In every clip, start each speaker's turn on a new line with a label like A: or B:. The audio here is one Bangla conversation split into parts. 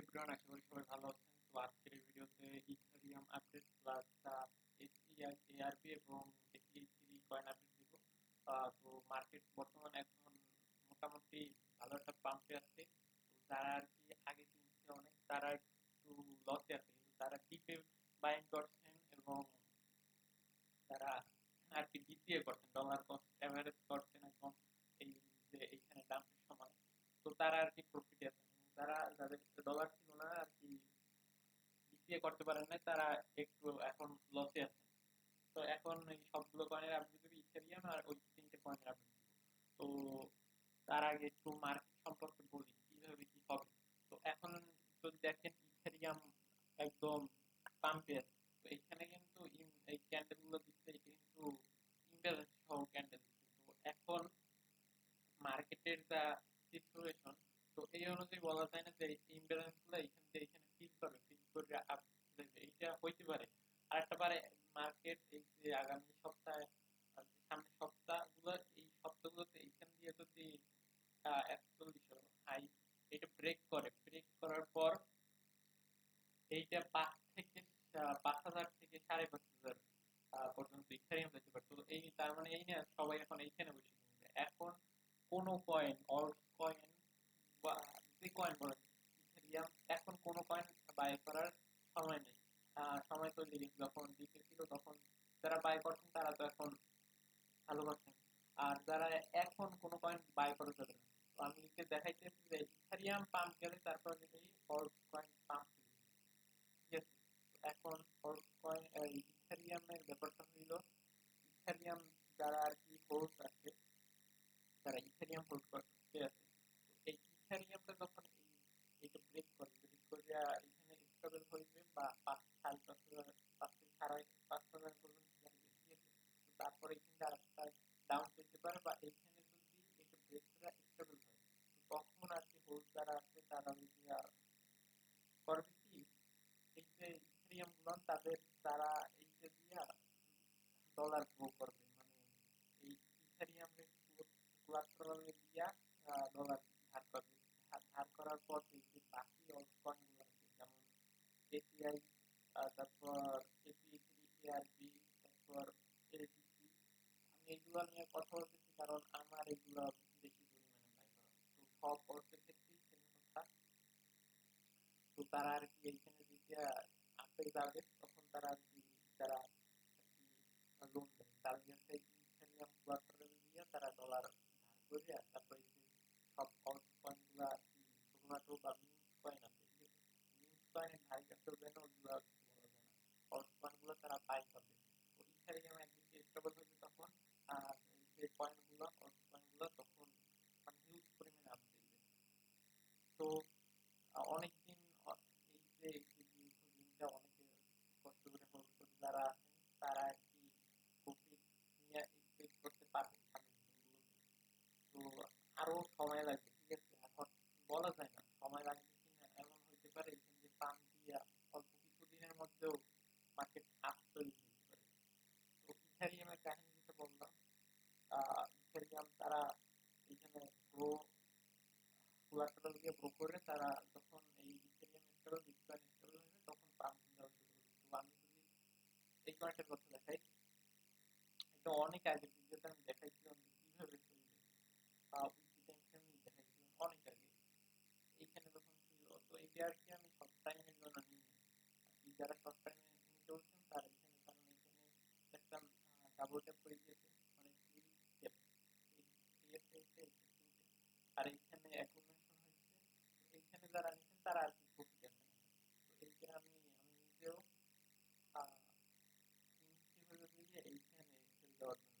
A: এভরিওয়ান আশা করি সবাই ভালো আছেন। তো আজকের এই ভিডিওতে ইথেরিয়াম আপডেট প্লাস এআরপি এবং থ্রি কয়েন আপডেট দিব। তো মার্কেট বর্তমানে এখন মোটামুটি ভালো একটা পাম্পে আছে। যারা আর কি আগে কিনছে অনেক, তারা একটু লসে আছে। কিন্তু তারা ডিপে বাইং করছেন এবং তারা আর কি ডিপিএ করছেন ডলার কস্ট অ্যাভারেজ করছেন এবং এই যে এইখানে ডাম্পের সময়, তো তারা আর কি তারা যাদের ডলার ছিল না আর কি বিক্রিয়ে করতে পারেন না তারা একটু এখন লসে আছে। তো এখন এই সবগুলো কয়েনের আপডেট দেবে ইথেরিয়াম আর ওই তিনটে কয়েনের আপডেট তো তার আগে একটু মার্কেট সম্পর্কে বলি, কীভাবে কি হবে? তো এখন যদি দেখেন ইথেরিয়াম একদম পাম্পে আছে। তো এখানে কিন্তু এই ক্যান্ডেলগুলো দিচ্ছে কিন্তু ইমব্যালেন্স সহ ক্যান্ডেল তো এখন মার্কেটের যা সিচুয়েশন তো এই অনুযায়ী বলা যায় না যে এই ইমব্যালেন্সগুলো এখান থেকে এখানে ফিল করবে ফিল করে এইটা হইতে পারে। আর একটা পারে মার্কেট এই যে আগামী সপ্তাহে সামনের সপ্তাহগুলো, এই সপ্তাহগুলোতে এইখান দিয়ে যদি একচল্লিশ হাই এটা ব্রেক করে ব্রেক করার পর এইটা পাঁচ থেকে পাঁচ হাজার থেকে সাড়ে পাঁচ হাজার পর্যন্ত ইথারিয়াম যেতে পারে। তো এই, তার মানে এই না, সবাই এখন এইখানে বসে এখন কোন কয়েন অল্ট কয়েন বা যে কয়েন বলেন ইথেরিয়াম এখন কোন কয়েন বাই করার সময় নেই। সময় তো যখন দিকে ছিল তখন যারা বাই করছেন তারা তো এখন ভালো করছেন। আর যারা এখন কোন কয়েন বাই করা যাবে না তো আমি লিখে দেখাইতেছি যে ইথারিয়াম পাম্প গেলে তারপর এই অল্ট কয়েন পাম্প ঠিক এখন অল্ট কয়েন ইথারিয়ামের ব্যাপারটা হইল ইথারিয়াম যারা আর কি হোল্ড আছে, যারা ইথারিয়াম হোল্ড করতে আছে? এই ইথারিয়ামটা যখন এটা ব্রেক করে ব্রেক করে স্টেবল হইবে বা পাঁচ সাড়ে পাঁচ পাঁচ সাড়ে পাঁচ হাজার পর্যন্ত তারপরে এখানে আর ডাউন যেতে পারে বা এখানে যদি এটা ব্রেক করে স্টেবল হয় তখন আর কি যারা আছে তারা ওই করবে কি এই যে ইথেরিয়াম তাদের তারা এইটা দিয়া ডলার গ্রো করবে মানে এই ইথেরিয়ামের কোলাট্রালে দিয়া ডলার ধার করবে ধার করার পর এই যে বাকি যেমন এপিআই তারপর এপি থ্রি এআরবি তারপর এলটিসি আমি এগুলো নিয়ে কথা বলতেছি কারণ আমার এগুলো বেশি পরিমাণে বাই তো সব পড়তে কথা। তো তারা আর কি এইখানে যেটা আপে যাবে তখন তারা আর কি লোন দেয় তাদের কাছে ইথেরিয়াম কোলাট্রাল দিয়ে তারা ডলার ধার করে তারপরে সব অল্প কয়েনগুলা আর কি শুধুমাত্র বা মিন্স কয়েন আছে মিন্স কয়েনের ধারে কাছে যেন ওগুলো কিছু বলা যায় না অল্প কয়েনগুলো তারা বাই করবে তো ইথেরিয়াম একদিকে স্টেবল হয়েছে তখন আর যে কয়েনগুলো অল্প কয়েনগুলো তখন মানে হিউজ পরিমাণে আপ দিবে তো অনেকদিন এই যে দিনটা অনেকে কষ্ট করে হোল্ড করে যারা আছেন তারা আর কি প্রফিট নিয়ে এক্সপেক্ট করতে পারবে সামনের দিনগুলোতে তো আরও সময় লাগবে ঠিক আছে এখন বলা যায় না সময় লাগবে কিনা এমন হইতে পারে এখানে যে পাম দিয়া অল্প কিছু দিনের মধ্যেও মার্কেট আপ ইথারিয়ামের কাহিনী যেটা বললাম ইথারিয়াম তারা এখানে গ্রো কোলাটারাল দিয়ে গ্রো করে তারা যখন এই ইথেরিয়াম স্টেবল বিটকয়েন স্টেবল হয়ে তখন পাম্প দেওয়া শুরু করবে তো আমি যদি এই কয়েনটার কথা দেখাই এটা অনেক আগে ভিডিওতে আমি দেখাইছিলাম কীভাবে চলবে আমি দেখাইছিলাম অনেক আগে এইখানে যখন ছিল তো এটা আর কি আমি শর্ট টাইমের জন্য নিই যারা শর্ট টাইমে নিতে বলছেন তারা এখানে কারণ এখানে একটা ডাবল ট্যাপ করে দিয়েছে মানে থ্রি স্টেপ আর এইখানে অ্যাকুমেশন হয়েছে এইখানে যারা নিচ্ছেন তারা আর কি প্রফিট আছে তো এইটা আমি আমি নিজেও কীভাবে বুঝে এইখানে সেল দেওয়ার জন্য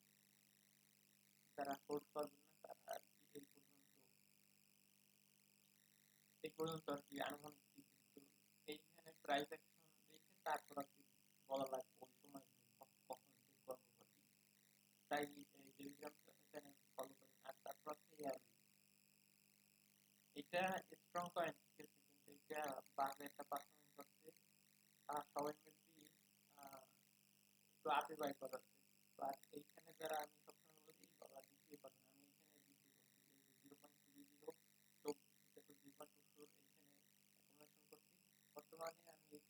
A: যারা হোল্ড করবেন না তারা আর কি এই পর্যন্ত আনুমানিক টিকিট তো এইখানে অ্যাকশন দেখে তারপর আর কি বলা লাগবে ওই সময় কখন তাই টেলিগ্রাম চ্যানেল ফলো করেন আর তারপর এটা স্ট্রং আছে? কিন্তু সবাই বাই করাচ্ছে তো আর এইখানে যারা আমি সবসময় বলি ডলার দ্বিতীয় পাবেন আমি এখানে দ্বিতীয় করছি জিরো পয়েন্ট থ্রি জিরো চব্বিশ জিরো পয়েন্ট টু ফোর এইখানে অ্যাকোমোডেশন করছি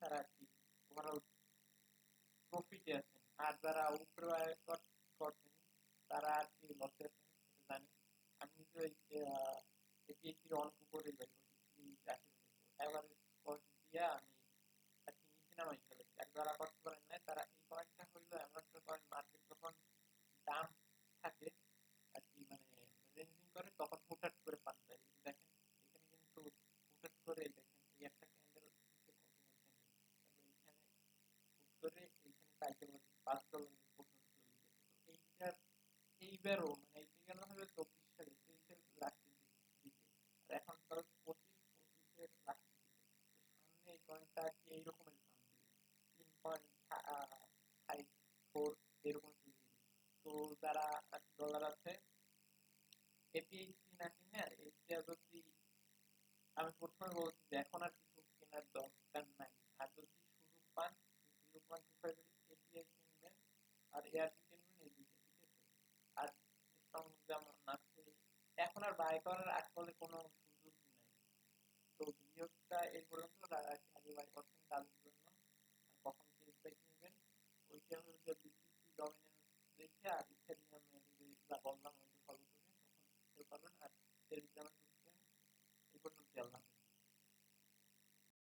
A: তারা আর কি যারা উপরে করছেন তারা আর কি লসে জানি। আমি নিজে করছি রাখি দিয়ে আমি আর কি নিচে নামাই ফেলেছি যারা করতে পারেন না তারা এই কয়েনটা হইল এমন একটা কয়েন মার্কেট যখন দাম থাকে আর কি মানে রেঞ্জিং করে তখন হুটহাট করে পান যায় এই যে দেখেন এখানে কিন্তু হুটহাট করে দেখেন এই একটা ক্যান্ডেল এখানে এইখানে পাঁচ ডলারের পর্যন্ত এইটার এইবারও মানে এইটা গেল আর এখন কি ডলার আমি প্রথমে বলছি যে এখন আর যে যেমন এখন আর বাই করার আসলে কোনো সুযোগ নেই তো বিনিয়োগটা এই পর্যন্ত আগে বাই করছেন তাদের জন্য কখন চেঞ্জ ব্যাক ওইটা হলো যে ডমিনেন্স দেখে আর বললাম ফলো করবেন তখন করবেন আর টেলিগ্রামে ঢুকবেন এই পর্যন্ত